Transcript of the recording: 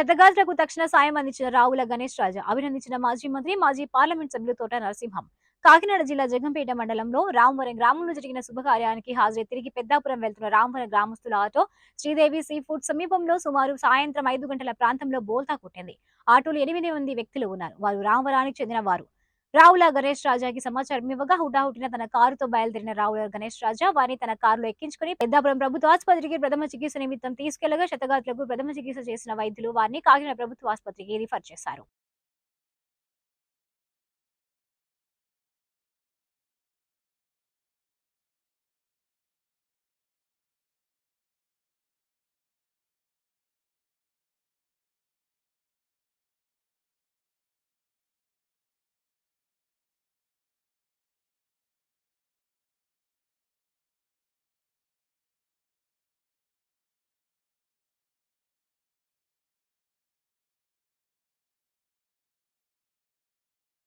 క్షతగాత్రకు తక్షణ సాయం అందించిన రావుల గణేష్ రాజా అభినందించిన మాజీ మంత్రి మాజీ పార్లమెంట్ సభ్యులు తోట నరసింహం. కాకినాడ జిల్లా జగంపేట మండలంలో రామవరం గ్రామంలో జరిగిన శుభకార్యానికి హాజరై తిరిగి పెద్దాపురం వెళ్తున్న రామవరం గ్రామస్తుల ఆటో శ్రీదేవి సీ ఫుడ్ సమీపంలో సుమారు సాయంత్రం ఐదు గంటల ప్రాంతంలో బోల్తా కొట్టింది. ఆటోలో ఎనిమిది మంది వ్యక్తులు ఉన్నారు. వారు రామవరానికి చెందిన వారు రావుల గణేష్ రాజాకి సమాచారం ఇవ్వగా హుటాహుటిన తన కారుతో బయలుదేరిన రావుల గణేష్ రాజా వారిని తన కారులో ఎక్కించుకుని పెద్దాపురం ప్రభుత్వ ఆసుపత్రికి ప్రథమ చికిత్స నిమిత్తం తీసుకెళ్ళగా శతగాతులకు ప్రథమ చికిత్స చేసిన వైద్యులు వారిని కాకినాడ ప్రభుత్వ ఆసుపత్రికి రిఫర్ చేశారు.